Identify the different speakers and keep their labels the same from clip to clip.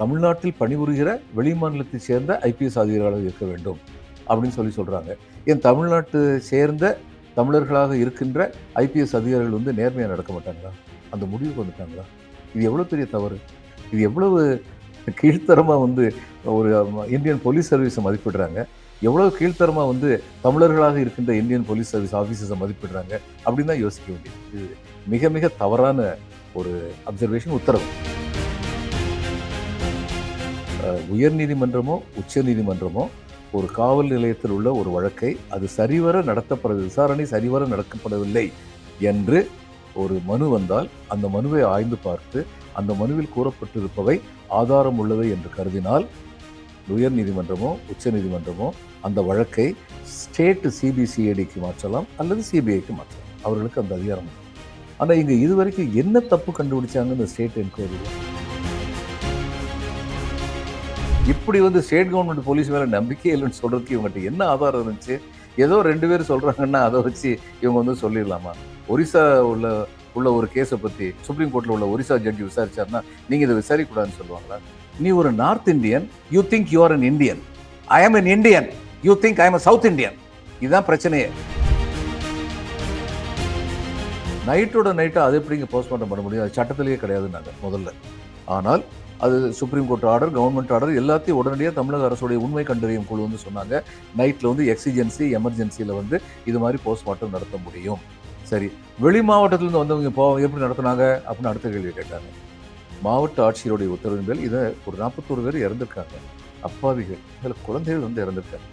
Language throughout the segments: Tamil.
Speaker 1: தமிழ்நாட்டில் பணிபுரிகிற வெளிமாநிலத்தை சேர்ந்த ஐபிஎஸ் அதிகாரிகளாக இருக்க வேண்டும் அப்படின்னு சொல்லி சொல்கிறாங்க ஏன் தமிழ்நாட்டு சேர்ந்த தமிழர்களாக இருக்கின்ற ஐபிஎஸ் அதிகாரிகள் வந்து நேர்மையாக நடக்க மாட்டாங்களா? அந்த முடிவுக்கு வந்துட்டாங்களா? இது எவ்வளோ பெரிய தவறு? இது எவ்வளவு கீழ்த்தரமாக வந்து ஒரு இந்தியன் போலீஸ் சர்வீஸை மதிப்பிடுறாங்க? எவ்வளவு கீழ்த்தரமாக வந்து தமிழர்களாக இருக்கின்ற இந்தியன் போலீஸ் சர்வீஸ் ஆஃபீஸர்ஸை மதிப்பிடுறாங்க அப்படின்னு தான் யோசிக்க வேண்டியது. இது மிக மிக தவறான ஒரு அப்சர்வேஷன் உத்தரவு. உயர்நீதிமன்றமோ உச்ச நீதிமன்றமோ ஒரு காவல் நிலையத்தில் உள்ள ஒரு வழக்கை அது சரிவர நடத்தப்பட விசாரணை சரிவர நடக்கப்படவில்லை என்று ஒரு மனு வந்தால் அந்த மனுவை ஆய்ந்து பார்த்து அந்த மனுவில் கூறப்பட்டிருப்பவை ஆதாரம் உள்ளவை என்று கருதினால் உயர் நீதிமன்றமோ உச்ச நீதிமன்றமோ அந்த வழக்கை ஸ்டேட் சிபிசிஐடிக்கு மாற்றலாம் அல்லது சிபிஐக்கு மாற்றலாம். அவர்களுக்கு அந்த அதிகாரம் ஆனால் இங்கே இதுவரைக்கும் என்ன தப்பு கண்டுபிடிச்சாங்க இந்த ஸ்டேட் என்கொயரியில்? இப்படி வந்து ஸ்டேட் கவர்மெண்ட் போலீஸ் மேலே நம்பிக்கை இல்லைன்னு சொல்றதுக்கு இவங்ககிட்ட என்ன ஆதாரம் இருந்துச்சு? ஏதோ ரெண்டு பேர் சொல்றாங்கன்னா அதை வச்சு இவங்க வந்து சொல்லிடலாமா? ஒரிசா உள்ள உள்ள ஒரு கேஸை பற்றி சுப்ரீம் கோர்ட்டில் உள்ள ஒரிசா ஜட்ஜி விசாரிச்சாருன்னா நீங்கள் இதை விசாரிக்க கூடாதுன்னு சொல்லுவாங்களா? நீ ஒரு north Indian you think you are an Indian I am an Indian you think I am south Indian இதுதான் பிரச்சனையே. நைட்டோட நைட்டை அது எப்படிங்க போஸ்ட்மார்ட்டம் பண்ண முடியும்? அது சட்டத்திலேயே கிடையாதுன்னாங்க முதல்ல. ஆனால் அது supreme court order government order எல்லாத்தையும் உடனடியாக தமிழக அரசுடைய உண்மை கண்டறியும் குழு வந்து சொன்னாங்க. நைட்டில் வந்து எக்ஸிஜென்சி எமர்ஜென்சியில் வந்து இது மாதிரி போஸ்ட்மார்ட்டம் நடத்த முடியும். சரி வெளி மாவட்டத்திலேருந்து வந்தவங்க போ எப்படி நடத்தினாங்க அப்படின்னு அடுத்த கேள்வி கேட்டாங்க. மாவட்ட ஆட்சியருடைய உத்தரவின் மேல் இதை ஒரு நாற்பத்தோரு பேர் இறந்துருக்காங்க. அப்பாவிகள் இதில் குழந்தைகள் வந்து இறந்துருக்காங்க.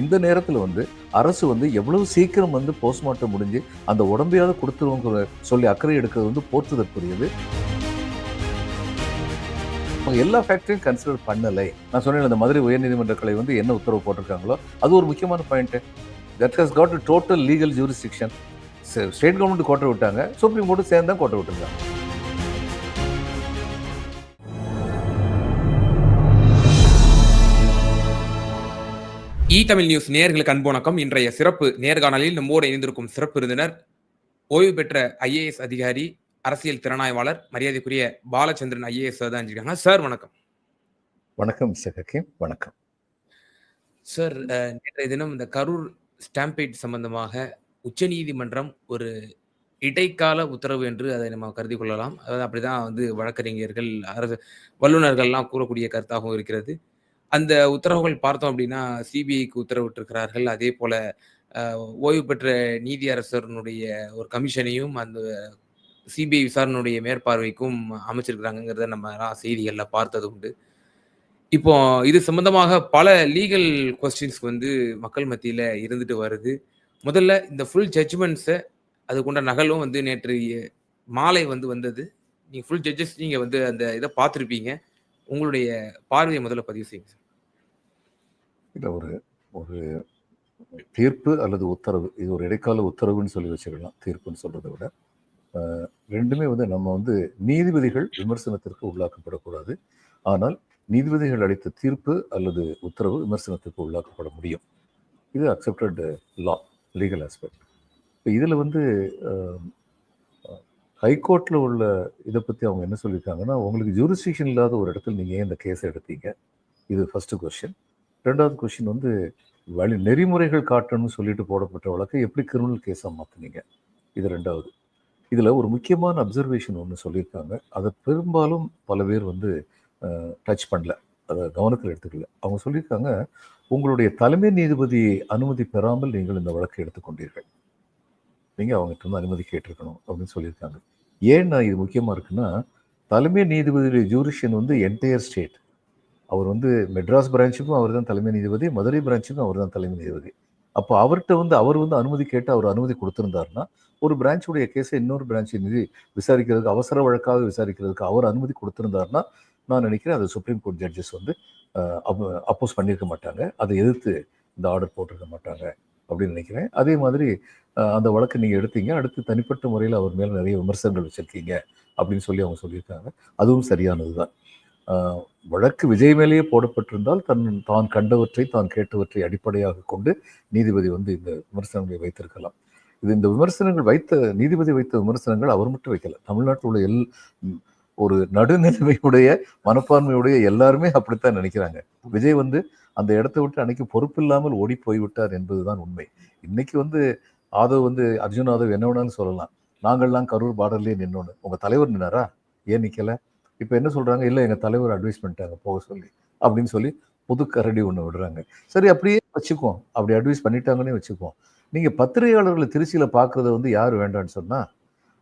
Speaker 1: இந்த நேரத்தில் வந்து அரசு வந்து எவ்வளவு சீக்கிரம் வந்து போஸ்ட்மார்ட்டம் முடிஞ்சு அந்த உடம்பையாவது கொடுத்துருவோங்க சொல்லி அக்கறை எடுக்கிறது வந்து போற்றுதற்குரியது. புரியுது எல்லா ஃபேக்டரியும் கன்சிடர் பண்ணலை. நான் சொன்னேன் இந்த மதுரை உயர்நீதிமன்ற கிளை வந்து என்ன உத்தரவு போட்டிருக்காங்களோ அது ஒரு முக்கியமான point that has got total legal jurisdiction state government கோட்டை விட்டாங்க சுப்ரீம் கோர்ட்டு சேர்ந்து தான் கோட்டை விட்டுருக்காங்க.
Speaker 2: இ தமிழ் நியூஸ் நேர்களுக்கு அன்பு வணக்கம். இன்றைய சிறப்பு நேர்காணலில் நம்மோடு இணைந்திருக்கும் சிறப்பு விருந்தினர் ஓய்வு பெற்ற ஐஏஎஸ் அதிகாரி அரசியல் திறனாய்வாளர் மரியாதைக்குரிய பாலச்சந்திரன் ஐஏஎஸ் சார் தான் இருக்காங்க சார் வணக்கம்.
Speaker 1: வணக்கம் ஹக்கீம். வணக்கம்.
Speaker 2: சார் நேற்றைய தினம் இந்த கரூர் ஸ்டாம்பேட் சம்பந்தமாக உச்சநீதிமன்றம் ஒரு இடைக்கால உத்தரவு என்று அதை நம்ம கருதி கொள்ளலாம். அதாவது அப்படிதான் வந்து வழக்கறிஞர்கள் அரசு வல்லுநர்கள்லாம் கூறக்கூடிய கருத்தாகவும் இருக்கிறது. அந்த உத்தரவுகள் பார்த்தோம் அப்படின்னா சிபிஐக்கு உத்தரவிட்டிருக்கிறார்கள். அதே போல ஓய்வு பெற்ற நீதியரசருடைய ஒரு கமிஷனையும் அந்த சிபிஐ விசாரணையுடைய மேற்பார்வைக்கும் அமைச்சிருக்கிறாங்கிறத நம்ம எல்லாம் பார்த்தது உண்டு. இப்போ இது சம்பந்தமாக பல லீகல் கொஸ்டின்ஸ்க்கு வந்து மக்கள் மத்தியில் இருந்துட்டு வருது. முதல்ல இந்த ஃபுல் ஜட்ஜ்மெண்ட்ஸை அதுக்குண்ட நகலும் வந்து நேற்று மாலை வந்து வந்தது. நீங்கள் ஃபுல் ஜட்ஜஸ் நீங்கள் வந்து அந்த இதை பார்த்துருப்பீங்க. உங்களுடைய பார்வையை முதல்ல பதிவு செய்யுங்க சார்.
Speaker 1: இல்லை ஒரு ஒரு தீர்ப்பு அல்லது உத்தரவு இது ஒரு இடைக்கால உத்தரவுன்னு சொல்லி வச்சுக்கலாம் தீர்ப்புன்னு சொல்கிறத விட. ரெண்டுமே வந்து நம்ம வந்து நீதிபதிகள் விமர்சனத்திற்கு உள்ளாக்கப்படக்கூடாது. ஆனால் நீதிபதிகள் அளித்த தீர்ப்பு அல்லது உத்தரவு விமர்சனத்திற்கு உள்ளாக்கப்பட முடியும். இது அக்செப்டட் லா லீகல் ஆஸ்பெக்ட் இப்போ இதில் வந்து ஹைகோர்ட்டில் உள்ள இதை பற்றி அவங்க என்ன சொல்லியிருக்காங்கன்னா உங்களுக்கு ஜூரிஸ்டிக்ஷன் இல்லாத ஒரு இடத்துல நீங்கள் ஏன் இந்த கேஸை எடுத்தீங்க? இது ஃபஸ்ட்டு கொஷின் ரெண்டாவது கொஷின் வந்து வழி நெறிமுறைகள் காட்டணும்னு சொல்லிட்டு போடப்பட்ட வழக்கை எப்படி கிரிமினல் கேஸாக மாற்றினீங்க இது ரெண்டாவது. இதில் ஒரு முக்கியமான அப்சர்வேஷன் ஒன்று சொல்லியிருக்காங்க. அதை பெரும்பாலும் பல பேர் வந்து டச் பண்ணல. அதை கவனத்தில் எடுத்துக்கல. அவங்க சொல்லியிருக்காங்க உங்களுடைய தலைமை நீதிபதி அனுமதி பெறாமல் நீங்கள் இந்த வழக்கை எடுத்துக்கொண்டீர்கள். நீங்கள் அவங்ககிட்ட இருந்து அனுமதி கேட்டிருக்கணும் அப்படின்னு சொல்லியிருக்காங்க. ஏன்னா இது முக்கியமாக இருக்குன்னா தலைமை நீதிபதியுடைய ஜூரிஷன் வந்து என்டையர் ஸ்டேட் அவர் வந்து மெட்ராஸ் பிரான்ச்சுக்கும் அவர் தான் தலைமை நீதிபதி மதுரை பிரான்ச்சுக்கும் அவர் தான் தலைமை நீதிபதி. அப்போ அவர்கிட்ட வந்து அவர் வந்து அனுமதி கேட்டு அவர் அனுமதி கொடுத்துருந்தாருன்னா ஒரு பிரான்ச்சுடைய கேஸை இன்னொரு பிரான்ச் நிதி விசாரிக்கிறதுக்கு அவசர வழக்காக விசாரிக்கிறதுக்கு அவர் அனுமதி கொடுத்துருந்தாருன்னா நான் நினைக்கிறேன் அது சுப்ரீம் கோர்ட் ஜட்ஜஸ் வந்து அப்போஸ் பண்ணியிருக்க மாட்டாங்க. அதை எதிர்த்து இந்த ஆர்டர் போட்டிருக்க மாட்டாங்க அப்படின்னு நினைக்கிறேன். அதே மாதிரி அந்த வழக்கை நீங்கள் எடுத்தீங்க. அடுத்து தனிப்பட்ட முறையில் அவர் மேலே நிறைய விமர்சனங்கள் வச்சுருக்கீங்க அப்படின்னு சொல்லி அவங்க சொல்லியிருக்காங்க. அதுவும் சரியானது தான் வழக்கு விஜய் மேலேயே போடப்பட்டிருந்தால் தன் தான் கண்டவற்றை தான் கேட்டவற்றை அடிப்படையாக கொண்டு நீதிபதி வந்து இந்த விமர்சனங்களை வைத்திருக்கலாம். இது இந்த விமர்சனங்கள் வைத்த நீதிபதி வைத்த விமர்சனங்கள் அவர் மட்டும் வைக்கல. தமிழ்நாட்டில் உள்ள எல் ஒரு நடுநிலைமையுடைய மனப்பான்மையுடைய எல்லாருமே அப்படித்தான் நினைக்கிறாங்க. விஜய் வந்து அந்த இடத்தை விட்டு அன்னைக்கு பொறுப்பில்லாமல் ஓடி போய்விட்டார் என்பதுதான் உண்மை. இன்னைக்கு வந்து ஆதவ் வந்து அர்ஜுன் ஆதவ் என்ன வேணாலும் சொல்லலாம். நாங்கள்லாம் கரூர் பாடல்லையே நின்னோன்னு. உங்கள் தலைவர் நின்னாரா? ஏன் நிற்கலை இப்போ என்ன சொல்கிறாங்க இல்லை எங்கள் தலைவர் அட்வைஸ் பண்ணிட்டாங்க போக சொல்லி அப்படின்னு சொல்லி புது கரடி ஒன்று விடுறாங்க. சரி அப்படியே வச்சுக்குவோம். அப்படி அட்வைஸ் பண்ணிட்டாங்கன்னே வச்சுக்குவோம். நீங்கள் பத்திரிகையாளர்களை திருச்சியில் பார்க்கறத வந்து யார் வேண்டான்னு சொன்னால்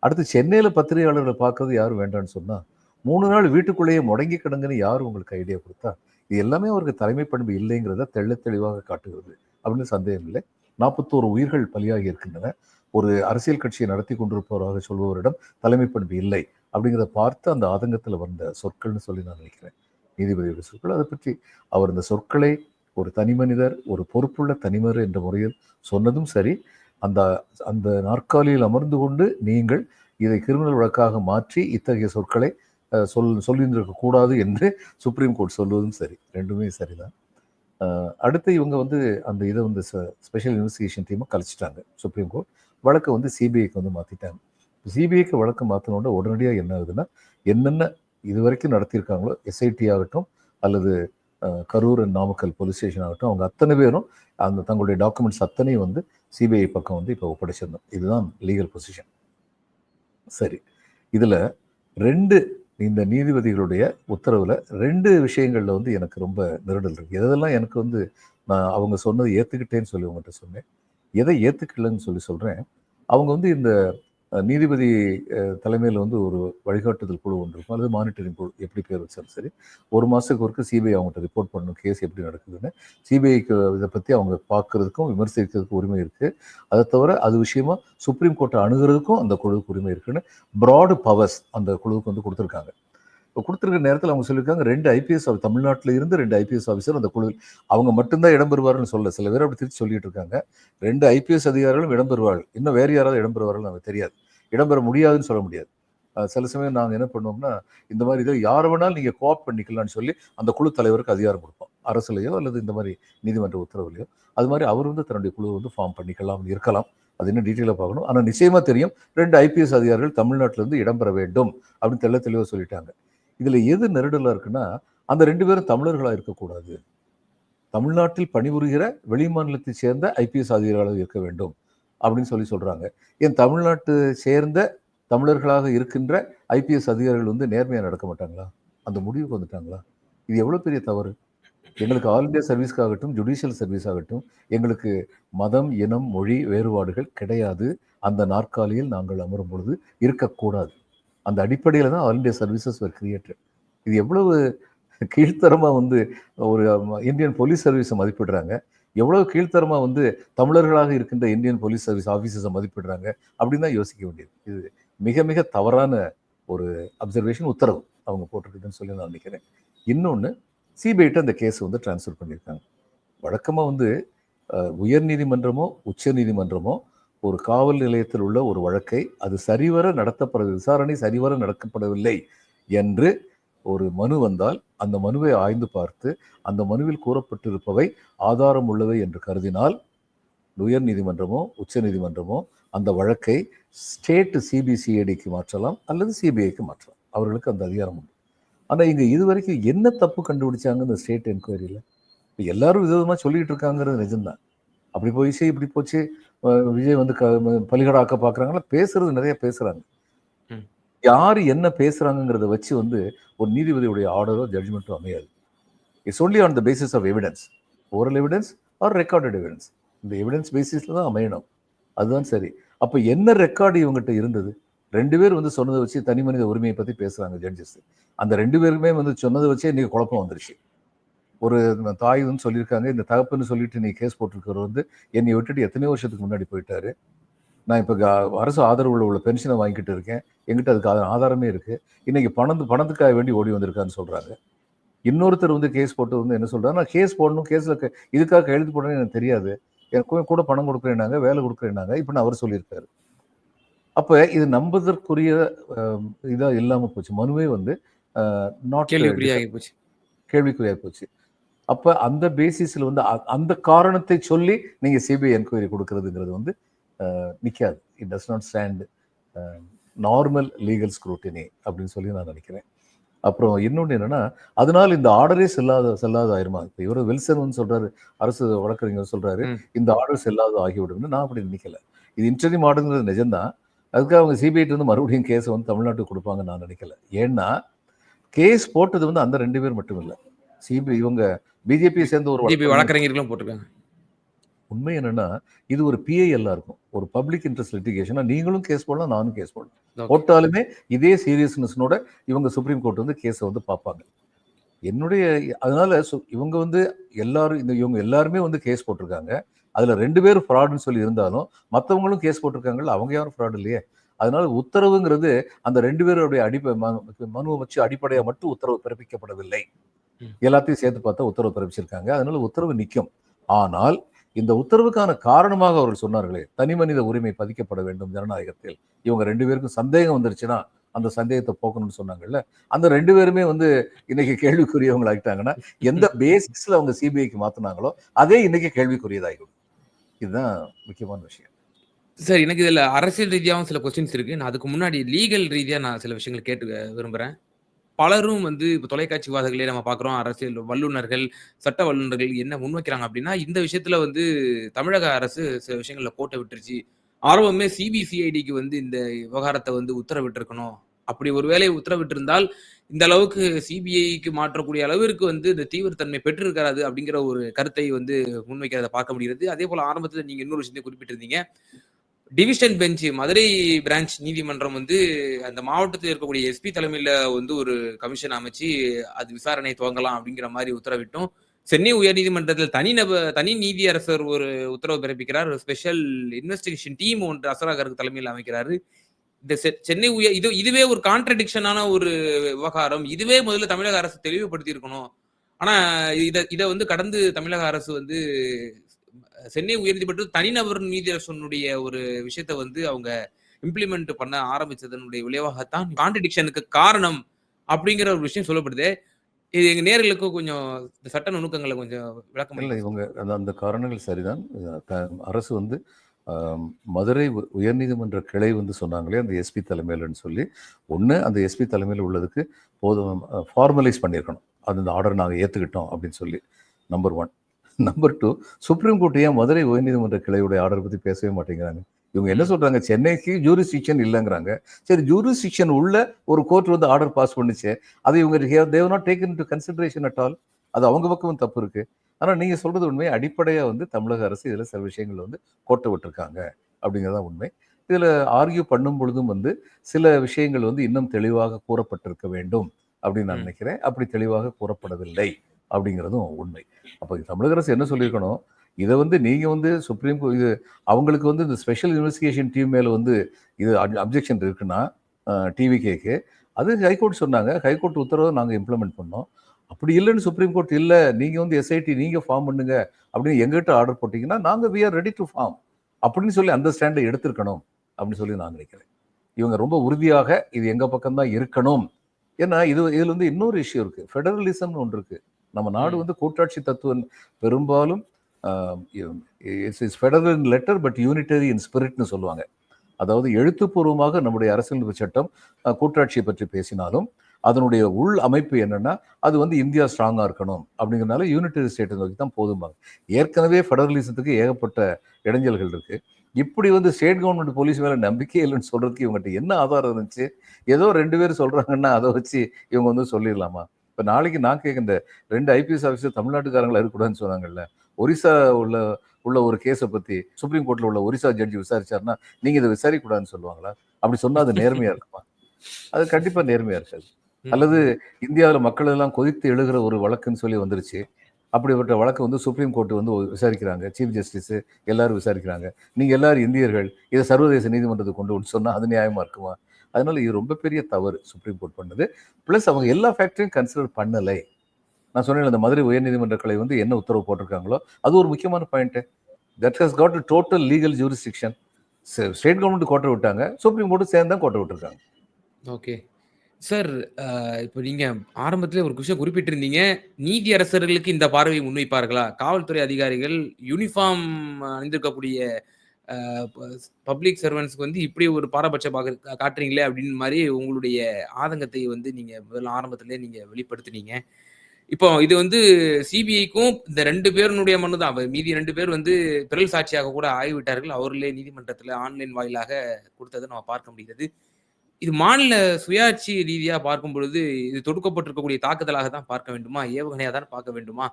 Speaker 1: அடுத்து சென்னையில் பத்திரிகையாளர்களை பார்க்குறது யார் வேண்டான்னு சொன்னால் மூணு நாள் வீட்டுக்குள்ளேயே முடங்கி கிடங்குன்னு யார் உங்களுக்கு ஐடியா கொடுத்தா இது எல்லாமே அவருக்கு தலைமை பண்பு இல்லைங்கிறத தெள்ள தெளிவாக காட்டுகிறது அப்படின்னு சந்தேகம் இல்லை. நாற்பத்தோரு உயிர்கள் பலியாகி இருக்கின்றன. ஒரு அரசியல் கட்சியை நடத்தி கொண்டிருப்பவராக சொல்பவரிடம் தலைமை பண்பு இல்லை. அப்படிங்கிறத பார்த்து அந்த ஆதங்கத்தில் வந்த சொற்கள்னு சொல்லி நான் நினைக்கிறேன். நீதிபதியுடைய சொற்கள் அதை பற்றி அவர் இந்த சொற்களை ஒரு தனி மனிதர் ஒரு பொறுப்புள்ள தனிமர் என்ற முறையில் சொன்னதும் சரி அந்த அந்த நாற்காலியில் அமர்ந்து கொண்டு நீங்கள் இதை கிரிமினல் வழக்காக மாற்றி இத்தகைய சொற்களை சொல் சொல்லியிருந்திருக்க கூடாது என்று சுப்ரீம் கோர்ட் சொல்வதும் சரி ரெண்டுமே சரிதான். அடுத்து இவங்க வந்து அந்த இதை வந்து ஸ்பெஷல் இன்வெஸ்டிகேஷன் டீமை கழிச்சிட்டாங்க சுப்ரீம் கோர்ட் வழக்கை வந்து சிபிஐக்கு வந்து மாற்றிட்டாங்க சிபிஐக்கு வழக்கு மாற்றினோட உடனடியாக என்ன ஆகுதுன்னா என்னென்ன இது வரைக்கும் நடத்தியிருக்காங்களோ எஸ்ஐடி ஆகட்டும் அல்லது கரூர் நாமக்கல் போலீஸ் ஸ்டேஷன் ஆகட்டும் அவங்க அத்தனை பேரும் அந்த தங்களுடைய டாக்குமெண்ட்ஸ் அத்தனையும் வந்து சிபிஐ பக்கம் வந்து இப்போ ஒப்படைச்சிருந்தோம் இதுதான் லீகல் பொசிஷன் சரி. இதில் ரெண்டு இந்த நீதிபதிகளுடைய உத்தரவில் ரெண்டு விஷயங்களில் வந்து எனக்கு ரொம்ப நெருடல் இருக்குது எதெல்லாம் எனக்கு வந்து நான் அவங்க சொன்னதை ஏற்றுக்கிட்டேன்னு சொல்லி உங்கள்கிட்ட சொன்னேன். எதை ஏற்றுக்கலன்னு சொல்லி சொல்கிறேன் அவங்க வந்து இந்த நீதிபதி தலைமையில் வந்து ஒரு வழிகாட்டுதல் குழு ஒன்று இருக்கும். அல்லது மானிட்டரிங் குழு எப்படி பேர் வச்சாலும் சரி. ஒரு மாதத்துக்கு ஒருக்க சிபிஐ அவங்ககிட்ட ரிப்போர்ட் பண்ணணும் கேஸ் எப்படி நடக்குதுன்னு. சிபிஐக்கு இதை பற்றி அவங்க பார்க்கறதுக்கும் விமர்சிக்கிறதுக்கும் உரிமை இருக்குது அதை தவிர அது விஷயமா சுப்ரீம் கோர்ட்டை அணுகிறதுக்கும் அந்த குழுவுக்கு உரிமை இருக்குன்னு ப்ராடு பவர்ஸ் அந்த குழுவுக்கு வந்து கொடுத்துருக்காங்க. இப்போ கொடுத்துருக்க நேரத்தில் அவங்க சொல்லியிருக்காங்க ரெண்டு ஐபிஎஸ் தமிழ்நாட்டில் இருந்து ரெண்டு ஐபிஎஸ் ஆஃபீஸர் அந்த குழுவில். அவங்க மட்டும்தான் இடம்பெறுவார்கள்னு சொல்ல சில பேர் அப்படி திருச்சி சொல்லிட்டு இருக்காங்க. ரெண்டு ஐபிஎஸ் அதிகாரிகளும் இடம்பெறுவார்கள். இன்னும் வேறு யாராவது இடம்பெறுவார்கள் நமக்கு தெரியாது. இடம்பெற முடியாதுன்னு சொல்ல முடியாது. சில சமயம் நாங்கள் என்ன பண்ணுவோம்னா இந்த மாதிரி இதை யார் வேணாலும் நீங்கள் கோஆப் பண்ணிக்கலாம்னு சொல்லி அந்த குழு தலைவருக்கு அதிகாரம் கொடுப்போம். அரசுலையோ அல்லது இந்த மாதிரி நீதிமன்ற உத்தரவுலையோ. அது மாதிரி அவர் வந்து தன்னுடைய குழுவை வந்து ஃபார்ம் பண்ணிக்கலாம் இருக்கலாம். அது இன்னும் டீட்டெயிலாக பார்க்கணும். ஆனால் நிச்சயமாக தெரியும் ரெண்டு ஐபிஎஸ் அதிகாரிகள் தமிழ்நாட்டிலேருந்து இடம்பெற வேண்டும் அப்படின்னு தெள்ள தெளிவாக சொல்லிட்டாங்க. இதில் எது நெருடலாக இருக்குன்னா அந்த ரெண்டு பேரும் தமிழர்களாக இருக்கக்கூடாது. தமிழ்நாட்டில் பணிபுரிகிற வெளிமாநிலத்தை சேர்ந்த ஐபிஎஸ் அதிகாரிகளாக இருக்க வேண்டும் அப்படின்னு சொல்லி சொல்கிறாங்க ஏன் தமிழ்நாட்டு சேர்ந்த தமிழர்களாக இருக்கின்ற ஐபிஎஸ் அதிகாரிகள் வந்து நேர்மையாக நடக்க மாட்டாங்களா? அந்த முடிவுக்கு வந்துட்டாங்களா? இது எவ்வளோ பெரிய தவறு? எங்களுக்கு ஆல் இந்தியா சர்வீஸ்க்காகட்டும் ஜுடிஷியல் சர்வீஸ் ஆகட்டும் எங்களுக்கு மதம் இனம் மொழி வேறுபாடுகள் கிடையாது. அந்த நாற்காலியில் நாங்கள் அமரும் பொழுது இருக்கக்கூடாது. அந்த அடிப்படையில் தான் all India services were created இது எவ்வளவு கீழ்த்தரமாக வந்து ஒரு இந்தியன் போலீஸ் சர்வீஸை மதிப்பிடுறாங்க. எவ்வளவு கீழ்த்தரமாக வந்து தமிழர்களாக இருக்கின்ற இந்தியன் போலீஸ் சர்வீஸ் ஆஃபீஸர்ஸை மதிப்பிடுறாங்க அப்படின்னு தான் யோசிக்க வேண்டியது. இது மிக மிக தவறான ஒரு அப்சர்வேஷன் உத்தரவு அவங்க போட்டிருக்குதுன்னு சொல்லி நான் நினைக்கிறேன். இன்னொன்று சிபிஐட்ட அந்த கேஸ் வந்து ட்ரான்ஸ்ஃபர் பண்ணியிருக்காங்க. வழக்கமாக வந்து உயர் நீதிமன்றமோ உச்ச நீதிமன்றமோ ஒரு காவல் நிலையத்தில் உள்ள ஒரு வழக்கை அது சரிவர நடத்தப்பட விசாரணை சரிவர நடக்கப்படவில்லை என்று ஒரு மனு வந்தால் அந்த மனுவை ஆய்ந்து பார்த்து அந்த மனுவில் கூறப்பட்டிருப்பவை ஆதாரம் உள்ளவை என்று கருதினால் உயர் நீதிமன்றமோ உச்ச நீதிமன்றமோ அந்த வழக்கை ஸ்டேட் சிபிசிஐடிக்கு மாற்றலாம் அல்லது சிபிஐக்கு மாற்றலாம். அவர்களுக்கு அந்த அதிகாரம் உண்டு. ஆனால் இங்கே இதுவரைக்கும் என்ன தப்பு கண்டுபிடிச்சாங்க இந்த ஸ்டேட் என்கொயரியில்? இப்போ எல்லாரும் விதவிதமாக சொல்லிட்டு இருக்காங்கிறது நிஜம்தான். அப்படி போயிச்சு இப்படி போச்சு விஜய் வந்து க பலிகடாக்க பார்க்குறாங்களா பேசுறது நிறைய பேசுகிறாங்க. யார் என்ன பேசுகிறாங்கங்கிறத வச்சு வந்து ஒரு நீதிபதியுடைய ஆர்டரோ ஜட்ஜ்மெண்ட்டோ அமையாது. It's only on the basis of evidence oral evidence or recorded evidence இந்த எவிடன்ஸ் பேசிஸில் தான் அமையணும். அதுதான் சரி. அப்போ என்ன ரெக்கார்டு இவங்ககிட்ட இருந்தது? ரெண்டு பேர் வந்து சொன்னதை வச்சு தனி மனித உரிமையை பற்றி பேசுகிறாங்க ஜட்ஜஸ் அந்த ரெண்டு பேருக்குமே வந்து சொன்னதை வச்சே இன்னைக்கு குழப்பம் வந்துருச்சு. ஒரு தாய் வந்து சொல்லியிருக்காங்க. இந்த தகப்புன்னு சொல்லிட்டு நீ கேஸ் போட்டிருக்கிறவர் வந்து என்னை விட்டுட்டு எத்தனையோ வருஷத்துக்கு முன்னாடி போயிட்டாரு. நான் இப்போ அரசு ஆதரவுள்ள உள்ள பென்ஷனை வாங்கிட்டு இருக்கேன். எங்கிட்ட அதுக்கு ஆதார- ஆதாரமே இருக்கு. இன்னைக்கு பணத்து பணத்துக்காக வேண்டி ஓடி வந்திருக்கான்னு சொல்றாங்க. இன்னொருத்தர் வந்து கேஸ் போட்டு வந்து என்ன சொல்றாரு? நான் கேஸ் போடணும் கேஸ்ல இதுக்காக கையெழுத்து போடணும்னு எனக்கு தெரியாது. எனக்கு கூட பணம் கொடுக்குறேனாங்க வேலை கொடுக்குறேனாங்க இப்போ அவர் சொல்லியிருக்காரு. அப்ப இது நம்புவதற்குரிய அஹ், இதா இல்லாம போச்சு. மனுவே வந்து நாட்
Speaker 2: கேள்விக்குறியாகி போச்சு.
Speaker 1: கேள்விக்குறியா போச்சு. அப்ப அந்த பேசிஸ்ல வந்து அ- அந்த காரணத்தை சொல்லி நீங்க சிபிஐ என்கொயரி கொடுக்கறதுங்கிறது வந்து அஹ், நிக்காது. It does not stand normal legal scrutiny அப்படின்னு சொல்லி நான் நினைக்கிறேன். அப்புறம் இன்னொன்று என்னன்னா அதனால இந்த ஆர்டரே செல்லாத செல்லாத ஆயிருமா? இப்போ இவர் வில்சன் வந்து சொல்றாரு அரசு வழக்கறிஞர் சொல்றாரு
Speaker 2: ம்.
Speaker 1: இந்த ஆர்டர் செல்லாத ஆகிவிடும்னு நான் அப்படி நினைக்கல. இது இன்டர்னியம் ஆர்டருங்கிறது நிஜம்தான். அதுக்காக அவங்க சிபிஐட்டு வந்து மறுபடியும் கேஸை வந்து தமிழ்நாட்டுக்கு கொடுப்பாங்கன்னு நான் நினைக்கல. ஏன்னா கேஸ் போட்டது வந்து அந்த ரெண்டு பேர் மட்டும் இல்லை சிபிஐ இவங்க பிஜேபியை சேர்ந்த ஒரு
Speaker 2: பிஜேபி வழக்கறிஞர்களும் போட்டிருக்காங்க.
Speaker 1: உண்மை என்னன்னா இது ஒரு பிஐஎல்லா இருக்கும். ஒரு பப்ளிக் இன்ட்ரெஸ்ட் லிட்டிகேஷனா நீங்களும் கேஸ் போடலாம் நானும் கேஸ் போடலாம். போட்டாலுமே இதே சீரியஸ்னஸோட இவங்க சுப்ரீம் கோர்ட் வந்து கேஸை வந்து பார்ப்பாங்க. என்னுடைய அதனால இவங்க வந்து எல்லாரும் இந்த இவங்க எல்லாருமே வந்து கேஸ் போட்டிருக்காங்க. அதுல ரெண்டு பேரும் ஃப்ராடுன்னு சொல்லி இருந்தாலும் மற்றவங்களும் கேஸ் போட்டிருக்காங்கல்ல அவங்க யாரும் ஃப்ராட் இல்லையே. அதனால உத்தரவுங்கிறது அந்த ரெண்டு பேருடைய அடிப்படை மனு- மனுவை வச்சு அடிப்படையா மட்டும் உத்தரவு பிறப்பிக்கப்படவில்லை. எல்லாத்தையும் சேர்த்து பார்த்தா உத்தரவு பிறப்பிச்சிருக்காங்க. அதனால உத்தரவு நிற்கும் ஆனால் இந்த உத்தரவுக்கான காரணமாக அவர்கள் சொன்னார்களே தனி மனித உரிமை பதிக்கப்பட வேண்டும் ஜனநாயகத்தில். இவங்க ரெண்டு பேருக்கும் சந்தேகம் வந்துருச்சுன்னா அந்த சந்தேகத்தை போக்கணும்னு சொன்னாங்கல்ல? அந்த ரெண்டு பேருமே வந்து இன்னைக்கு கேள்விக்குரியவங்க ஆகிட்டாங்கன்னா எந்த பேசிக்ஸ்ல அவங்க சிபிஐக்கு மாத்தினாங்களோ அதே இன்னைக்கு கேள்விக்குரியதாகிடும் இதுதான் முக்கியமான விஷயம்.
Speaker 2: சார் எனக்கு இதுல அரசியல் ரீதியாகவும் சில கொஸ்டின்ஸ் இருக்கு. நான் அதுக்கு முன்னாடி லீகல் ரீதியா நான் சில விஷயங்கள் கேட்டு விரும்புறேன். பலரும் வந்து இப்போ தொலைக்காட்சிவாதங்களே நம்ம பார்க்குறோம் அரசியல் வல்லுநர்கள் சட்ட வல்லுநர்கள் என்ன முன்வைக்கிறாங்க அப்படின்னா இந்த விஷயத்துல வந்து தமிழக அரசு சில விஷயங்கள்ல கோட்டை விட்டுருச்சு. ஆர்வமே சிபிசிஐடிக்கு வந்து இந்த விவகாரத்தை வந்து உத்தரவிட்டிருக்கணும். அப்படி ஒருவேளை உத்தரவிட்டிருந்தால் இந்த அளவுக்கு சிபிஐக்கு மாற்றக்கூடிய அளவிற்கு வந்து இந்த தீவிரத்தன்மை பெற்றிருக்காது அப்படிங்கிற ஒரு கருத்தை வந்து முன்வைக்கிறத பார்க்க முடிகிறது. அதே போல ஆரம்பத்தில் நீங்க இன்னொரு விஷயத்தை குறிப்பிட்டிருந்தீங்க. டிவிஷன் பெஞ்ச் மதுரை பிரான்ச் நீதிமன்றம் வந்து அந்த மாவட்டத்தில் இருக்கக்கூடிய எஸ்பி தலைமையில வந்து ஒரு கமிஷன் அமைச்சு அது விசாரணை துவங்கலாம் அப்படிங்கிற மாதிரி உத்தரவிட்டும். சென்னை உயர்நீதிமன்றத்தில் தனிநப தனி நீதியரசர் ஒரு உத்தரவு பிறப்பிக்கிறார். ஒரு ஸ்பெஷல் இன்வெஸ்டிகேஷன் டீம் ஒன்று அசராகருக்கு தலைமையில் அமைக்கிறாரு. இந்த செ- சென்னை உயர் இது இதுவே ஒரு கான்ட்ரடிக்ஷனான ஒரு விவகாரம். இதுவே முதல்ல தமிழக அரசு தெளிவுபடுத்தி இருக்கணும் ஆனா இதை இதை வந்து கடந்து தமிழக அரசு வந்து சென்னை உயர்நீதிமன்றம் தனிநபர் நீதியரசனுடைய ஒரு விஷயத்தை வந்து அவங்க இம்ப்ளிமெண்ட் பண்ண ஆரம்பிச்சதனுடைய விளைவாகத்தான் கான்ட்ரடிக்ஷனுக்கு காரணம் அப்படிங்கிற ஒரு விஷயம் சொல்லப்படுது. இது எங்க நேர்களுக்கு கொஞ்சம் சட்ட நுணுக்கங்களை கொஞ்சம் விளக்கம்
Speaker 1: இல்லை. இவங்க அந்த அந்த காரணங்கள் சரிதான். அரசு வந்து மதுரை உயர்நீதிமன்ற கிளை வந்து சொன்னாங்களே அந்த எஸ்பி தலைமையிலன்னு சொல்லி. ஒன்று அந்த எஸ்பி தலைமையில் உள்ளதுக்கு போதும் ஃபார்மலைஸ் பண்ணியிருக்கணும். அது இந்த ஆர்டர் நாங்கள் ஏற்றுக்கிட்டோம் அப்படின்னு சொல்லி number one number two supreme court ஏன் மதுரை உயர்நீதிமன்ற கிளையுடைய ஆர்டர் பற்றி பேசவே மாட்டேங்கிறாங்க? இவங்க என்ன சொல்றாங்க? சென்னைக்கு ஜூரிஸ்டிக்ஷன் இல்லைங்கிறாங்க. சரி ஜூரிஸ்டிக்ஷன் உள்ள ஒரு கோர்ட் வந்து ஆர்டர் பாஸ் பண்ணுச்சு. அதை இவங்க they've not taken to consideration at all அது அவங்க பக்கமும் தப்பு இருக்கு. ஆனா நீங்க சொல்றது உண்மை. அடிப்படையா வந்து தமிழக அரசு இதுல சில விஷயங்கள் வந்து கோட்டை விட்டுருக்காங்க அப்படிங்கிறதா உண்மை. இதுல ஆர்கியூ பண்ணும் பொழுதும் வந்து சில விஷயங்கள் வந்து இன்னும் தெளிவாக கூறப்பட்டிருக்க வேண்டும் அப்படின்னு நான். நினைக்கிறேன். அப்படி தெளிவாக கூறப்படவில்லை. அப்படிங்கிறதும் உண்மை. அப்போ தமிழக அரசு என்ன சொல்லியிருக்கணும்? இதை வந்து நீங்கள் வந்து சுப்ரீம் கோர்ட் இது அவங்களுக்கு வந்து இந்த ஸ்பெஷல் இன்வெஸ்டிகேஷன் டீம் மேலே வந்து இது அப்ஜெக்ஷன் இருக்குன்னா டிவிகேக்கு அது ஹைகோர்ட் சொன்னாங்க. ஹைகோர்ட் உத்தரவை நாங்கள் இம்ப்ளிமெண்ட் பண்ணோம். அப்படி இல்லைன்னு சுப்ரீம் கோர்ட் இல்லை. நீங்கள் வந்து எஸ்ஐடி நீங்கள் ஃபார்ம் பண்ணுங்க அப்படின்னு எங்கிட்ட ஆர்டர் போட்டீங்கன்னா நாங்கள் we are ready to form அப்படின்னு சொல்லி அந்த ஸ்டாண்டை எடுத்திருக்கணும் அப்படின்னு சொல்லி நான் நினைக்கிறேன். இவங்க ரொம்ப உறுதியாக இது எங்கள் பக்கம்தான் இருக்கணும். ஏன்னா இது இதில் வந்து இன்னொரு இஷ்யூ இருக்குது ஃபெடரலிசம்னு ஒன்று இருக்குது நம்ம நாடு. வந்து கூட்டாட்சி தத்துவம் பெரும்பாலும் it's federal in letter but unitary in ஸ்பிரிட்னு சொல்லுவாங்க. அதாவது எழுத்துப்பூர்வமாக நம்முடைய அரசியலமைப்பு சட்டம் கூட்டாட்சியை பற்றி பேசினாலும் அதனுடைய உள் அமைப்பு என்னன்னா அது வந்து இந்தியா ஸ்ட்ராங்கா இருக்கணும். அப்படிங்கிறனால யூனிட்டரி ஸ்டேட்டை நோக்கி தான் போதும்பாங்க. ஏற்கனவே ஃபெடரலிசத்துக்கு ஏகப்பட்ட இடைஞ்சல்கள் இருக்கு. இப்படி வந்து ஸ்டேட் கவர்மெண்ட் போலீஸ் மேல நம்பிக்கை இல்லைன்னு சொல்றதுக்கு இவங்ககிட்ட என்ன ஆதாரம் இருந்துச்சு? ஏதோ ரெண்டு பேர் சொல்றாங்கன்னா அதை வச்சு இவங்க வந்து சொல்லிடலாமா? இப்ப நாளைக்கு நான் கேட்க இந்த ரெண்டு ஐபிஎஸ் ஆஃபீஸர் தமிழ்நாட்டுக்காரங்களா இருக்கக்கூடாதுன்னு சொன்னாங்கல்ல. ஒரிசா உள்ள உள்ள ஒரு கேஸை பத்தி சுப்ரீம் கோர்ட்ல உள்ள ஒரிசா ஜட்ஜி விசாரிச்சாருன்னா நீங்க இதை விசாரிக்க கூடாதுன்னு சொல்லுவாங்களா? அப்படி சொன்னா அது நேர்மையா இருக்குமா? அது கண்டிப்பா நேர்மையா இருக்காது. அல்லது இந்தியாவில் மக்கள் எல்லாம் கொதித்து எழுகிற ஒரு வழக்குன்னு சொல்லி வந்துருச்சு. அப்படிப்பட்ட வழக்கு வந்து சுப்ரீம் கோர்ட் வந்து விசாரிக்கிறாங்க. சீஃப் ஜஸ்டிஸ் எல்லாரும் விசாரிக்கிறாங்க. நீங்க எல்லாரும் இந்தியர்கள் இதை சர்வதேச நீதிமன்றத்துக்கு கொண்டு வந்து சொன்னா அது நியாயமா இருக்குமா? அதனால இது ரொம்ப பெரிய தவறு சுப்ரீம் கோர்ட் பண்ணது. ப்ளஸ் அவங்க எல்லா ஃபேக்டரியும் கன்சிடர் பண்ணலை. நான் சொன்னேன் அந்த மதுரை உயர்நீதிமன்ற கிளை வந்து என்ன உத்தரவு போட்டிருக்காங்களோ அது ஒரு முக்கியமான point that has got total legal jurisdiction state government கோட்டை விட்டாங்க சுப்ரீம் கோர்ட்டு சேர்ந்து தான் கோட்டை விட்டுருக்காங்க.
Speaker 2: ஓகே சார் இப்போ நீங்க ஆரம்பத்திலே ஒரு விஷயம் குறிப்பிட்டிருந்தீங்க. நீதி அரசர்களுக்கு இந்த பார்வையை முன்வைப்பார்களா? காவல்துறை அதிகாரிகள் யூனிஃபார்ம் அணிந்திருக்கக்கூடிய பப்ளிக் சர்வன்ஸ்க்கு வந்து இப்படி ஒரு பாரபட்சம் பார்க்க காட்டுறீங்களே அப்படின்னு மாதிரி உங்களுடைய ஆதங்கத்தை வந்து நீங்கள் முதல்ல ஆரம்பத்திலே நீங்கள் வெளிப்படுத்தினீங்க. இப்போ இது வந்து சிபிஐக்கும் இந்த ரெண்டு பேருனுடைய மனு தான் மீதி ரெண்டு பேர் வந்து பிறல் சாட்சியாக கூட ஆகிவிட்டார்கள் அவர்களே நீதிமன்றத்தில் ஆன்லைன் வாயிலாக கொடுத்ததை நம்ம பார்க்க முடிகிறது. இது மாநில சுயாட்சி ரீதியாக பார்க்கும் பொழுது இது தொடுக்கப்பட்டிருக்கக்கூடிய தாக்குதலாக தான் பார்க்க வேண்டுமா? ஏவுகணையாக தான் பார்க்க வேண்டுமா?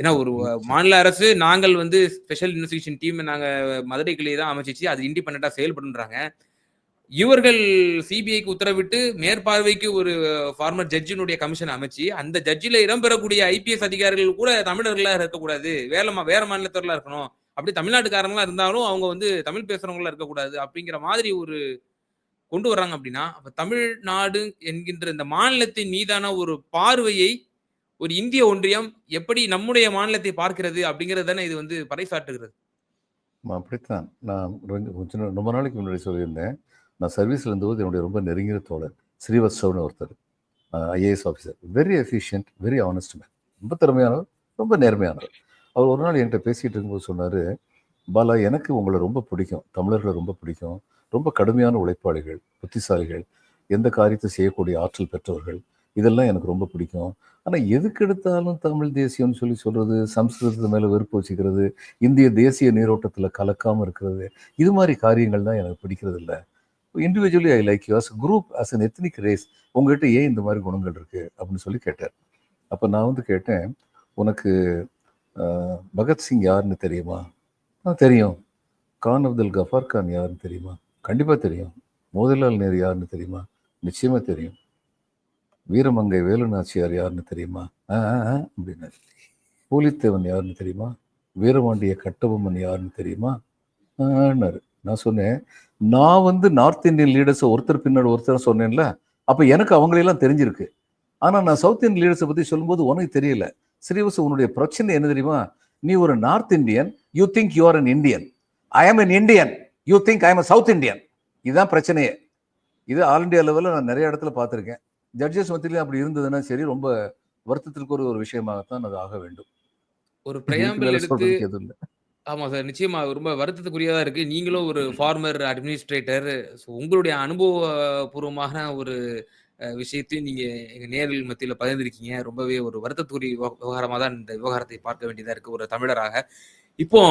Speaker 2: ஏன்னா ஒரு மாநில அரசு நாங்கள் வந்து ஸ்பெஷல் இன்வெஸ்டிகேஷன் டீம் நாங்க மதுரை தான் அமைச்சிச்சு. அது இண்டிபெண்டா செயல்படுன்றாங்க இவர்கள் சிபிஐக்கு உத்தரவிட்டு மேற்பார்வைக்கு ஒரு ஃபார்மர் ஜட்ஜினுடைய கமிஷன் அமைச்சு அந்த ஜட்ஜில இடம்பெறக்கூடிய ஐபிஎஸ் அதிகாரிகள் கூட தமிழர்களா இருக்கக்கூடாது. வேற வேற மாநிலத்தவர்களா இருக்கணும். அப்படி தமிழ்நாட்டுக்காரங்களா இருந்தாலும் அவங்க வந்து தமிழ் பேசுறவங்களா இருக்கக்கூடாது அப்படிங்கிற மாதிரி ஒரு கொண்டு வர்றாங்க அப்படின்னா அப்ப தமிழ்நாடு என்கின்ற இந்த மாநிலத்தின் மீதான ஒரு பார்வையை ஒரு இந்திய ஒன்றியம் எப்படி நம்முடைய மாநிலத்தை பார்க்கிறது அப்படிங்கிறது தானே இது வந்து பறைசாட்டுகிறது
Speaker 1: அப்படித்தான். நான் கொஞ்சம் ரொம்ப நாளைக்கு முன்னாடி சொல்லியிருந்தேன். நான் சர்வீஸில் இருந்தபோது என்னுடைய ரொம்ப நெருங்கிய தோழர் ஸ்ரீவத்சவ்னு ஒருத்தர் IAS officer very efficient very honest man ரொம்ப திறமையானவர் ரொம்ப நேர்மையானவர். அவர் ஒரு நாள் என்கிட்ட பேசிகிட்டு இருக்கும்போது சொன்னார் பாலா எனக்கு உங்களை ரொம்ப பிடிக்கும். தமிழர்களை ரொம்ப பிடிக்கும். ரொம்ப கடுமையான உழைப்பாளிகள் புத்திசாலிகள் எந்த காரியத்தை செய்யக்கூடிய ஆற்றல் பெற்றவர்கள். இதெல்லாம் எனக்கு ரொம்ப பிடிக்கும். ஆனால் எதுக்கு எடுத்தாலும் தமிழ் தேசியம்னு சொல்லி சொல்கிறது சம்ஸ்கிருதத்து மேலே வெறுப்பு வச்சுக்கிறது இந்திய தேசிய நீரோட்டத்தில் கலக்காமல் இருக்கிறது இது மாதிரி காரியங்கள் தான் எனக்கு பிடிக்கிறது இல்லை individually I like you as group as an ethnic race உங்ககிட்ட ஏன் இந்த மாதிரி குணங்கள் இருக்குது அப்படின்னு சொல்லி கேட்டார் அப்போ நான் வந்து கேட்டேன் உனக்கு பகத்சிங் யாருன்னு தெரியுமா? ஆ தெரியும். கான் அப்துல் கஃபார் கான் யாருன்னு தெரியுமா? கண்டிப்பாக தெரியும். மோதிலால் நேரு யாருன்னு தெரியுமா? நிச்சயமாக தெரியும். வீரமங்கை வேலுநாச்சியார் யாருன்னு தெரியுமா? ஆ அப்படின்னாரு பூலித்தேவன் யாருன்னு தெரியுமா? வீரபாண்டிய கட்டபொம்மன் யாருன்னு தெரியுமா? ஆனாரு நான் சொன்னேன் நான் வந்து நார்த் இந்தியன் லீடர்ஸை ஒருத்தர் பின்னாடி ஒருத்தர் சொன்னேன்ல அப்போ எனக்கு அவங்களெல்லாம் தெரிஞ்சிருக்கு. ஆனால் நான் சவுத் இந்தியன் லீடர்ஸை பற்றி சொல்லும்போது உனக்கு தெரியல. ஸ்ரீவசு உன்னுடைய பிரச்சனை என்ன தெரியுமா? நீ ஒரு north Indian you think you are an Indian I am an Indian you think I am south Indian இதுதான் பிரச்சனையே. இது ஆல் இண்டியா லெவலில் நான் நிறைய இடத்துல பார்த்துருக்கேன். ஜட்ஜஸ் மத்தியிலும் அப்படி இருந்ததுன்னா சரி ரொம்ப வருத்தத்திற்கு ஒரு ஒரு விஷயமாகத்தான் அது ஆக வேண்டும்.
Speaker 2: ஒரு பிரயாம்பிள் எடுத்து ஆமா சார் நிச்சயமா ரொம்ப வருத்தத்துக்குரியதா இருக்கு. நீங்களும் ஒரு ஃபார்மர் அட்மினிஸ்ட்ரேட்டர் உங்களுடைய அனுபவபூர்வமான ஒரு விஷயத்தையும் நீங்க எங்க நேரில் மத்தியில பகிர்ந்திருக்கீங்க. ரொம்பவே ஒரு வருத்தத்துக்குரிய விவகாரமா தான் இந்த விவகாரத்தை பார்க்க வேண்டியதா இருக்கு ஒரு தமிழராக. இப்போ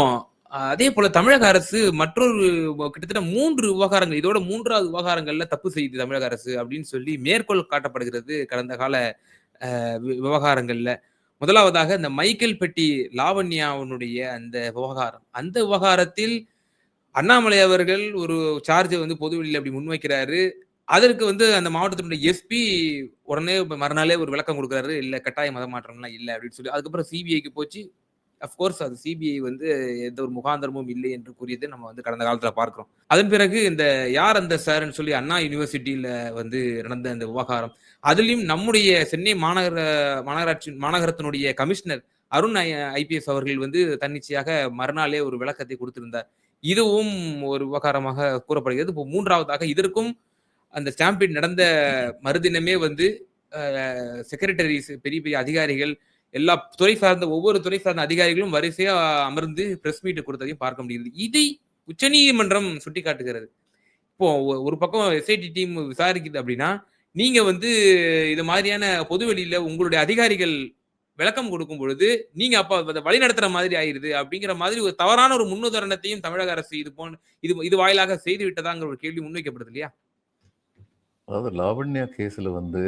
Speaker 2: அதே போல தமிழக அரசு மற்றொரு கிட்டத்தட்ட மூன்று விவகாரங்கள் இதோட மூன்றாவது விவகாரங்கள்ல தப்பு செய்யுது தமிழக அரசு அப்படின்னு சொல்லி மேற்கோள் காட்டப்படுகிறது கடந்த கால விவகாரங்கள்ல. முதலாவதாக இந்த மைக்கேல் பெட்டி லாவண்யாவுடைய அந்த விவகாரம். அந்த விவகாரத்தில் அண்ணாமலை அவர்கள் ஒரு சார்ஜை வந்து பொதுவெளியில் அப்படி முன்வைக்கிறாரு. அதற்கு வந்து அந்த மாவட்டத்தினுடைய எஸ்பி உடனே மறுநாளே ஒரு விளக்கம் கொடுக்குறாரு. இல்லை கட்டாய மத மாற்றம்லாம் இல்லை அப்படின்னு சொல்லி. அதுக்கப்புறம் சிபிஐக்கு போச்சு. அஃப்கோர்ஸ் அது சிபிஐ வந்து எந்த ஒரு முகாந்திரமும் இல்லை என்று கூறியது நம்ம வந்து கடந்த காலத்துல பார்க்கிறோம். அதன் பிறகு இந்த யார் அந்த சார்ன்னு சொல்லி அண்ணா யூனிவர்சிட்டியில வந்து நடந்த அந்த விவகாரம் அதுலயும் நம்முடைய சென்னை மாநகர மாநகராட்சி மாநகரத்தினுடைய கமிஷனர் அருண் ஐபிஎஸ் அவர்கள் வந்து தன்னிச்சையாக மறுநாளே ஒரு விளக்கத்தை கொடுத்திருந்தார். இதுவும் ஒரு விவகாரமாக கூறப்படுகிறது. இப்போ மூன்றாவதாக இதற்கும் அந்த ஸ்டாம்பீட் நடந்த மறுதினமே வந்து செக்ரட்டரிஸ் பெரிய பெரிய அதிகாரிகள் எல்லா துறை சார்ந்த ஒவ்வொரு துறை சார்ந்த அதிகாரிகளும் வரிசையா அமர்ந்து பிரஸ் மீட் கொடுத்ததையும் பார்க்க முடியுது. இதை உச்சநீதிமன்றம் சுட்டி காட்டுகிறது இப்போ ஒரு பக்கம் எஸ்ஐடி டீம் விசாரிக்குது அப்படின்னா நீங்க வந்து இது மாதிரியான பொதுவெளியில உங்களுடைய அதிகாரிகள் விளக்கம் கொடுக்கும் பொழுது நீங்க அப்ப அதை வழி நடத்துற மாதிரி ஆயிருது அப்படிங்கிற மாதிரி ஒரு தவறான ஒரு முன்னுதாரணத்தையும் தமிழக அரசு இது போன் இது இது வாயிலாக செய்து விட்டதாங்கிற ஒரு கேள்வி முன்வைக்கப்படுது இல்லையா?
Speaker 1: அதாவது லாவண்யா கேஸ்ல வந்து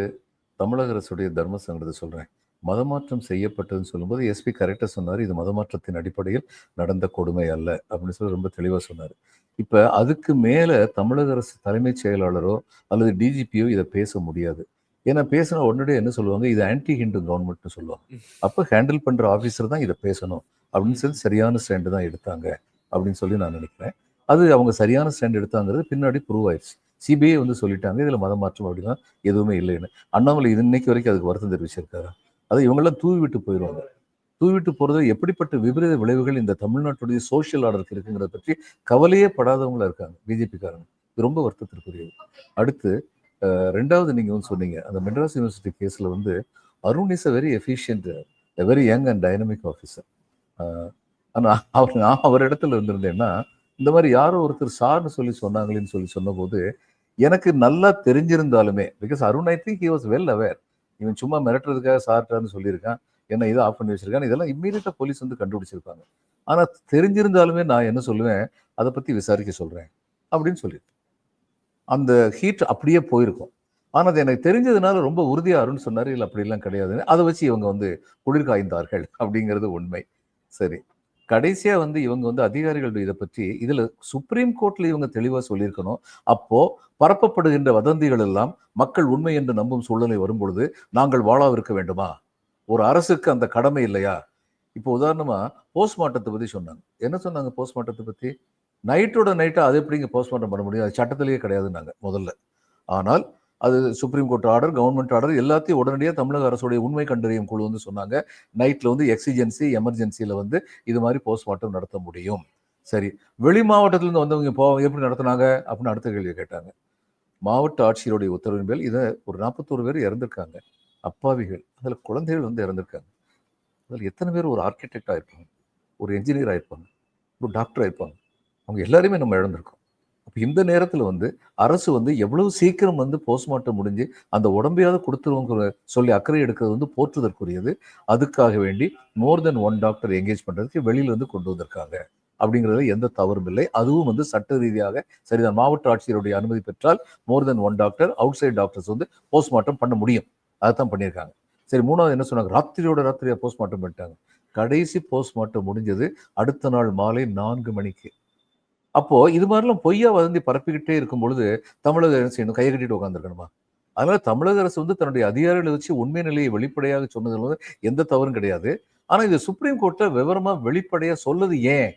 Speaker 1: தமிழக அரசுடைய தர்ம சங்கடத்தை சொல்றேன். மதமாற்றம் செய்யப்பட்டதுன்னு சொல்லும்போது எஸ்பி கரெக்டாக சொன்னார். இது மதமாற்றத்தின் அடிப்படையில் நடந்த கொடுமை அல்ல அப்படின்னு சொல்லி ரொம்ப தெளிவாக சொன்னார். இப்போ அதுக்கு மேலே தமிழக அரசு தலைமைச் செயலாளரோ அல்லது டிஜிபியோ இதை பேச முடியாது. ஏன்னா பேசினா உடனடியே என்ன சொல்லுவாங்க? இது ஆன்டி ஹிண்டு கவர்மெண்ட்னு சொல்லுவாங்க. அப்போ ஹேண்டில் பண்ணுற ஆஃபீஸர் தான் இதை பேசணும் அப்படின்னு சொல்லி சரியான ஸ்டாண்டு தான் எடுத்தாங்க அப்படின்னு சொல்லி நான் நினைக்கிறேன். அது அவங்க சரியான ஸ்டாண்ட் எடுத்தாங்கிறது பின்னாடி ப்ரூவ் ஆயிடுச்சு சிபிஐ வந்து சொல்லிட்டாங்க இதில் மதமாற்றம் அப்படின்னா எதுவுமே இல்லைன்னு. அண்ணாமலை இது இன்னைக்கு வரைக்கும் அதுக்கு வருத்தம் தெரிவிச்சிருக்காரு? அதை இவங்கெல்லாம் தூவி விட்டு போயிடுவாங்க தூவி விட்டு போகிறது எப்படிப்பட்ட விபரீத விளைவுகள் இந்த தமிழ்நாட்டுடைய சோசியல் ஆர்டருக்கு இருக்குங்கிறத பற்றி கவலையே படாதவங்களா இருக்காங்க பிஜேபிக்காரங்க இது ரொம்ப வருத்தத்திற்குரியது. அடுத்து ரெண்டாவது நீங்கள் வந்து சொன்னீங்க அந்த மெட்ராஸ் யூனிவர்சிட்டி கேஸில் வந்து Arun is a very efficient very young and dynamic officer ஆனால் அவர் நான் அவர் இடத்துல இருந்திருந்தேன்னா இந்த மாதிரி யாரோ ஒருத்தர் சார்னு சொல்லி சொன்னாங்களேன்னு சொல்லி சொன்னபோது எனக்கு நல்லா தெரிஞ்சிருந்தாலுமே because Arun I think he was well aware இவன் சும்மா மிரட்டுறதுக்காக சார்ட்டான்னு சொல்லியிருக்கான். என்ன இதை ஆஃப் பண்ணி வச்சிருக்கான். இதெல்லாம் இம்மீடியட்டா போலீஸ் வந்து கண்டுபிடிச்சிருப்பாங்க. ஆனா தெரிஞ்சிருந்தாலுமே நான் என்ன சொல்லுவேன்? அதை பத்தி விசாரிக்க சொல்றேன். அப்படின்னு சொல்லிட்டு அந்த ஹீட் அப்படியே போயிருக்கும். ஆனால் அது எனக்கு தெரிஞ்சதுனால ரொம்ப உறுதியாருன்னு சொன்னார். இல்லை அப்படிலாம் கிடையாதுன்னு. அதை வச்சு இவங்க வந்து குளிர் காய்ந்தார்கள் அப்படிங்கிறது உண்மை. சரி. கடைசியாக வந்து இவங்க வந்து அதிகாரிகள் இதை பற்றி இதில் சுப்ரீம் கோர்ட்டில் இவங்க தெளிவாக சொல்லியிருக்கணும். அப்போது பரப்பப்படுகின்ற வதந்திகள் எல்லாம் மக்கள் உண்மை என்று நம்பும் சூழ்நிலை வரும்பொழுது நாங்கள் வாழாவிருக்க வேண்டுமா? ஒரு அரசுக்கு அந்த கடமை இல்லையா? இப்போ உதாரணமாக போஸ்ட்மார்ட்டத்தை பற்றி சொன்னாங்க. என்ன சொன்னாங்க போஸ்ட்மார்ட்டத்தை பற்றி நைட்டோட நைட்டாக அது எப்படிங்க போஸ்ட்மார்ட்டம் பண்ண முடியும்? அது சட்டத்திலேயே கிடையாதுன்னாங்க முதல்ல. ஆனால் அது supreme court order government order எல்லாத்தையும் உடனடியாக தமிழக அரசுடைய உண்மை கண்டறியும் குழு வந்து சொன்னாங்க. நைட்டில் வந்து எக்ஸிஜென்சி எமர்ஜென்சியில் வந்து இது மாதிரி போஸ்ட்மார்ட்டம் நடத்த முடியும். சரி வெளி மாவட்டத்திலேருந்து வந்தவங்க போ எப்படி நடத்தினாங்க அப்படின்னு அடுத்த கேள்வி கேட்டாங்க. மாவட்ட ஆட்சியருடைய உத்தரவின் மேல் இதை ஒரு நாற்பத்தோரு பேர் இறந்திருக்காங்க. அப்பாவிகள். அதில் குழந்தைகள் வந்து இறந்திருக்காங்க. அதில் எத்தனை பேர் ஒரு ஆர்கிடெக்ட் ஆயிருப்பாங்க ஒரு என்ஜினியர் ஆகிருப்பாங்க ஒரு டாக்டர் ஆயிருப்பாங்க அவங்க எல்லாருமே நம்ம இழந்திருக்கோம். அப்போ இந்த நேரத்தில் வந்து அரசு வந்து எவ்வளவு சீக்கிரம் வந்து போஸ்ட்மார்ட்டம் முடிஞ்சு அந்த உடம்பையாவது கொடுத்துருவோங்கிற சொல்லி அக்கறை எடுக்கிறது வந்து போற்றுதற்குரியது. அதுக்காக வேண்டி more than one doctor engage பண்ணுறதுக்கு வெளியில வந்து கொண்டு வந்திருக்காங்க. அப்படிங்கிறதுல எந்த தவறும் இல்லை. அதுவும் வந்து சட்ட ரீதியாக சரிதான். மாவட்ட ஆட்சியருடைய அனுமதி பெற்றால் more than one doctor outside doctors வந்து போஸ்ட்மார்ட்டம் பண்ண முடியும். அதைத்தான் பண்ணியிருக்காங்க. சரி மூணாவது என்ன சொன்னாங்க? ராத்திரியோட ராத்திரியாக போஸ்ட்மார்ட்டம் பண்ணிட்டாங்க. கடைசி போஸ்ட்மார்ட்டம் முடிஞ்சது அடுத்த நாள் மாலை நான்கு மணிக்கு. அப்போ இது மாதிரிலாம் பொய்யா வதந்தி பரப்பிக்கிட்டே இருக்கும் பொழுது தமிழக அரசு இன்னும் கையை கட்டிட்டு உட்காந்துருக்கணுமா அதனால தமிழக அரசு வந்து தன்னுடைய அதிகாரிகளை வச்சு உண்மை நிலையை வெளிப்படையாக சொன்னதுல வந்து எந்த தவறும் கிடையாது. ஆனா இது சுப்ரீம் கோர்ட்ல விவரமா வெளிப்படையா சொல்லது ஏன்?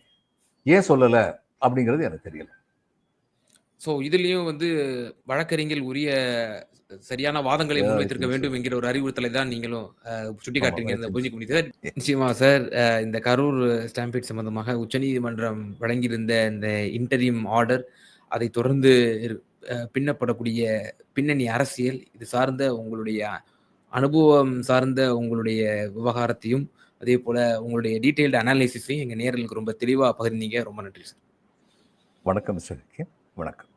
Speaker 1: ஏன் சொல்லல? அப்படிங்கிறது எனக்கு தெரியல.
Speaker 2: ஸோ இதுலேயும் வந்து வழக்கறிஞர் உரிய சரியான வாதங்களை முன்வைத்திருக்க. வேண்டும் என்கிற ஒரு அறிவுறுத்தலை தான் நீங்களும் சுட்டிக்காட்டுறீங்க புரிஞ்சுக்க முடியுது. சார் நிச்சயமா சார். இந்த கரூர் ஸ்டாம்பேட் சம்பந்தமாக உச்சநீதிமன்றம் வழங்கியிருந்த இந்த இன்டரிம் ஆர்டர் அதை தொடர்ந்து பின்னப்படக்கூடிய பின்னணி அரசியல் இது சார்ந்த உங்களுடைய அனுபவம் சார்ந்த உங்களுடைய விவகாரத்தையும் அதே போல உங்களுடைய டீட்டெயில்டு அனாலிசிஸையும் எங்க நேரலுக்கு ரொம்ப தெளிவா பகிர்ந்தீங்க. ரொம்ப நன்றி சார்.
Speaker 1: வணக்கம் மிஸ்டர் வணக்கம்.